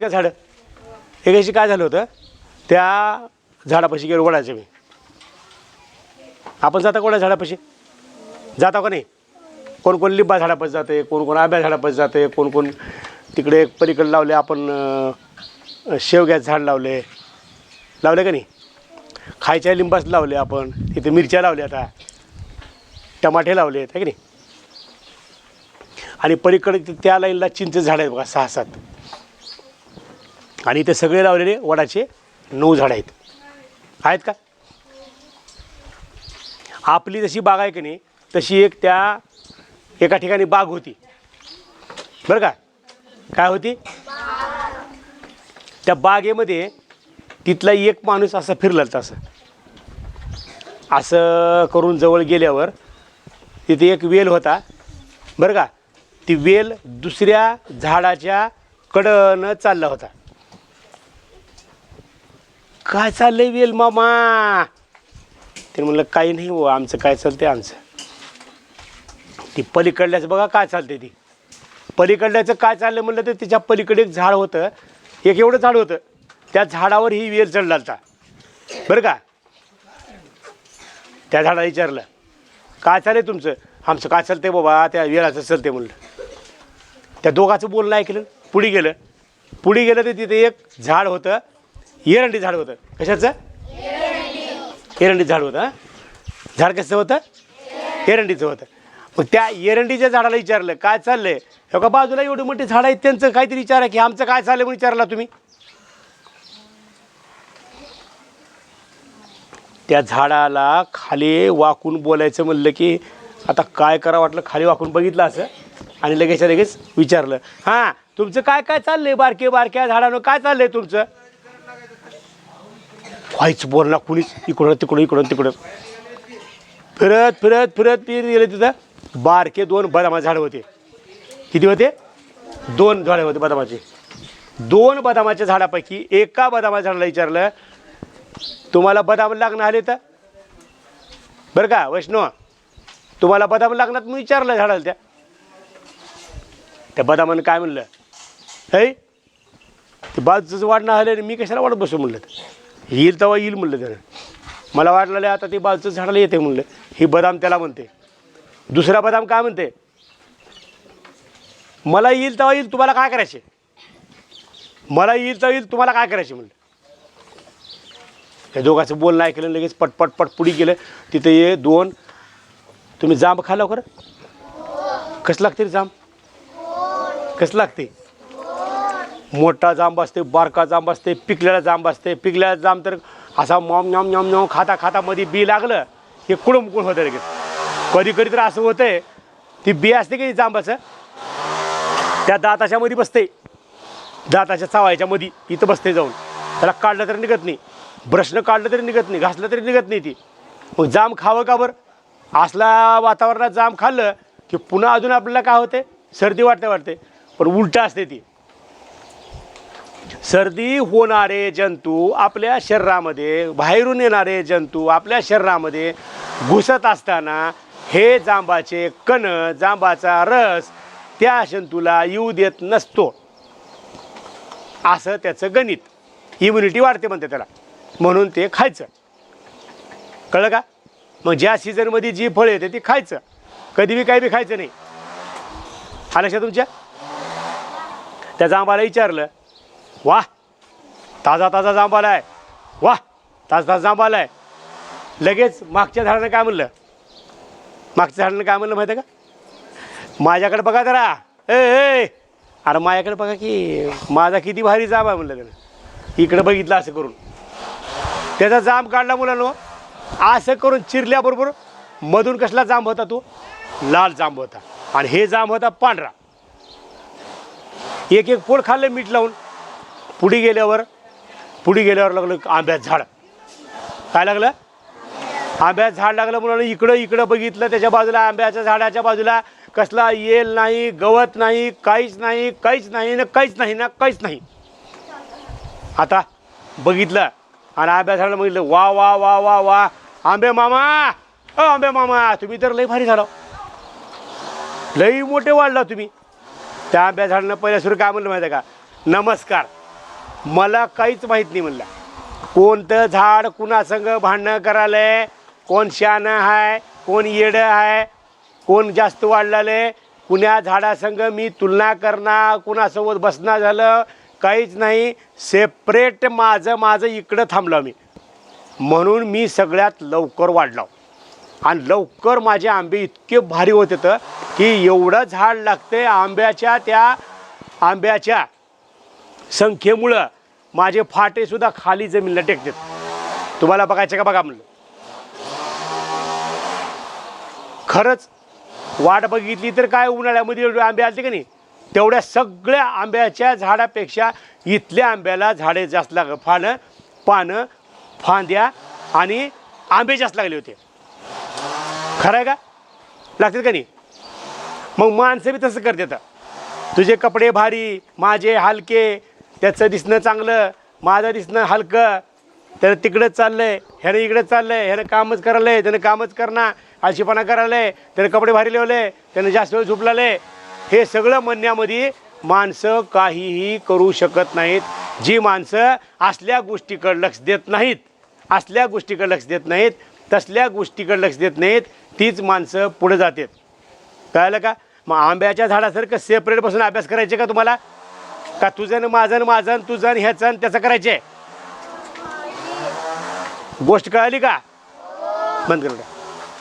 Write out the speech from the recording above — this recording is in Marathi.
का झाडं. एकाशी काय झालं होतं? त्या झाडापाशी गेलो वडाचे मी. आपण जाता कोणा झाडापाशी? जाता का नाही? कोण कोण लिंबा झाडापाशी जाते कोण कोण आंब्या झाडापाशी जाते कोण कोण तिकडे पलीकडे लावले आपण शेवग्याचं झाड लावले. लावले का नाही? खायच्या लिंबाच लावले आपण तिथे मिरच्या लावल्या आता. टमाटे लावले आहेत की नाही? आणि पलीकडे त्या लाईनला चिंच झाड आहेत बघा सहा सात. आणि इथे सगळे लावलेले वडाचे नऊ झाड आहेत. आहेत का? आपली जशी बाग आहे की नाही तशी एक त्या एका ठिकाणी बाग होती. बरं का? काय होती? त्या बागेमध्ये तिथला एक माणूस असा फिरला होता असं. असं करून जवळ गेल्यावर तिथे एक वेल होता. बरं का? ती वेल दुसऱ्या झाडाच्या कडनं चालला होता. काय चाललंय वेल मामा? ते म्हणलं काही नाही हो आमचं काय चालतंय आमचं. ती पलीकडल्याचं बघा काय चालते ती. पलीकडल्याचं काय चाललं म्हणलं तर तिच्या पलीकडे एक झाड होतं. एक एवढं झाड होतं. त्या झाडावर ही वेल चढला होता. बरं का? त्या झाडाला विचारलं काय चाललंय तुमचं? आमचं काय चालतंय बाबा? त्या वेळाचं चालते म्हणलं. त्या दोघाचं बोलणं ऐकलं पुढे गेलं. पुढे गेलं तर तिथे एक झाड होतं. एरंडी झाड होतं. कशाचं? एरंडी झाड होतं झाड कसं होतं? एरंडीचं होतं. मग त्या एरंडीच्या झाडाला विचारलं काय चाललंय? आहे का बाजूला एवढी मोठी झाड आहेत त्यांचं काहीतरी विचारा की आमचं काय चाललंय म्हणून विचारला तुम्ही. त्या झाडाला खाली वाकून बोलायचं म्हणलं की आता काय करा वाटलं खाली वाकून बघितलं असं? आणि लगेच लगेच विचारलं हां तुमचं काय काय चाललंय बारके बारक्या झाडानं? काय चाललंय तुमचं? व्हायचं बोलला कुणीच इकडं तिकडं इकडं तिकडं फिरत फिरत फिरत फिरत गेले तिथं. बारके दोन बदामा झाडं होते. किती होते? दोन झाडं होते बदामाचे. दोन बदामाच्या झाडापैकी एका बदामाच्या झाडाला विचारलं तुम्हाला बदाम लागणं आले तर? बरं का वैष्णव तुम्हाला बदाम लागणार मी विचारलं झाडाला त्या. त्या बदामानं काय म्हणलं? हे ते बाजूचं वाढणं आलं आणि मी कशाला वाढत बसू? म्हणलं. येईल तेव्हा येईल म्हणलं त्यानं. मला वाटलं आता ते बाजूचं झाडाला येते म्हणलं. ही बदाम त्याला म्हणते. दुसरा बदाम काय म्हणते? मला येईल तेव्हा येईल तुम्हाला काय करायचे? मला येईल तेव्हा येईल तुम्हाला काय करायचे म्हणलं. त्या दोघांचं बोलणं ऐकलं लगेच पटपट पट पुढे गेलं. तिथे ये दोन. तुम्ही जांब खा लवकर. कसं लागते रे जांब? कसं लागते? मोठा जांब असते बारका जांब असते पिकलेला जांब असते. पिकलेला जांब तर असा मॉम न्याम न्याम न्याम खाता खाता मध्ये बी लागलं हे कुळम कुळ होतं लगेच. कधी कधी तर असं होतंय ती बी असते की जांबाचं त्या दाताच्या मध्ये बसते. दाताच्या चावायच्या मध्ये इथं बसते जाऊन. त्याला काढलं तरी निघत नाही. ब्रशनं काढलं तरी निघत नाही. घासलं तरी निघत नाही ती. मग जाम खावं का बरं? असला वातावरणात जाम खाल्लं की पुन्हा अजून आपल्याला काय होते सर्दी वाटते वाटते. पण उलटं असते ती. सर्दी होणारे जंतू आपल्या शरीरामध्ये बाहेरून येणारे जंतू आपल्या शरीरामध्ये घुसत असताना हे जांबाचे कण जांबाचा रस त्या जंतूला येऊ देत नसतो. असं त्याचं गणित. इम्युनिटी वाढते म्हणते त्याला. म्हणून ते खायचं. कळलं का? मग ज्या सीझनमध्ये जी फळं येते ती खायचं. कधी बी काही बी खायचं नाही. हा लक्षात तुमच्या? त्या जांबाला विचारलं वा ताजा ताजा जांबाला आहे वा ताजा ताजा जांबाला आहे लगेच मागच्या झाडानं काय म्हणलं? मागच्या झाडानं काय म्हणलं माहिती आहे का? माझ्याकडे बघा जरा. ए ए अरे माझ्याकडे बघा की माझा किती भारी जांब आहे म्हणलं त्यानं. इकडं बघितलं असं करून. त्याचा जांब काढला मुलांनो. असं करून चिरल्याबरोबर मधून कसला जांब होता तो? लाल जांब होता. आणि हे जांब होता पांढरा. एक एक पोळ खाल्लं मीठ लावून. पुढे गेल्यावर पुढे गेल्यावर लागलं आंब्यात झाड. काय लागलं? आंब्यात झाड लागलं म्हणून इकडं इकडं बघितलं त्याच्या बाजूला आंब्याच्या झाडाच्या बाजूला कसला येल नाही गवत नाही काहीच नाही काहीच नाही ना काहीच नाही ना काहीच नाही. आता बघितलं आणि आंब्या झाडाला बघितलं वा वा वा वा वा. आंबे मामा! अ आंबे मामा तुम्ही तर लई भारी झाला. लई मोठे वाढला तुम्ही. त्या आंब्या झाडानं पहिल्या सुरू काय म्हणलं माहिती आहे का? नमस्कार. मला काहीच माहीत नाही म्हणला. कोणतं झाड कुणासंग भांडणं करायलंय कोण शानं आहे? कोण येडं आहे? कोण जास्त वाढलेलं कुण्या झाडासंग मी तुलना करणार? कुणासोबत बसणार झालं? काहीच नाही. सेपरेट माझं माझं इकडं थांबलो मी. म्हणून मी सगळ्यात लवकर वाढलो. आणि लवकर माझे आंबे इतके भारी होत येतं की एवढं झाड लागते आंब्याच्या त्या आंब्याच्या संख्येमुळं माझे फाटेसुद्धा खाली जमीनला टेकतात. तुम्हाला बघायचं का बघा म्हणलं? खरंच वाट बघितली तर काय उन्हाळ्यामध्ये एवढे आंबे आलते का नाही? तेवढ्या सगळ्या आंब्याच्या झाडापेक्षा इथल्या आंब्याला झाडे जास्त लाग फानं पानं फांद्या आणि आंबे जास्त लागले होते. खरं आहे का? लागतात का नाही? मग माणसं बी तसं करतात. तुझे कपडे भारी माझे हलके त्याचं दिसणं चांगलं माझं दिसणं हलकं. त्यानं तिकडंच चाललं आहे ह्यानं इकडंच आहे ह्यानं कामच करायलंय त्यानं कामच करणार आळशीपणा करायलंय त्यानं कपडे भारी लावले त्यानं जास्त वेळ झोपलाले हे सगळं म्हणण्यामध्ये माणसं काहीही करू शकत नाहीत. जी माणसं असल्या गोष्टीकडे लक्ष देत नाहीत असल्या गोष्टीकडे लक्ष देत नाहीत तसल्या गोष्टीकडे लक्ष देत नाहीत तीच माणसं पुढे जातात. कळलं का? मग आंब्याच्या झाडासारखं सेपरेट बसून अभ्यास करायचे का तुम्हाला? का तुझं न माझं न माझं न तुझं न ह्याचं न त्याचं करायचे गोष्ट कळाली का? बंद करू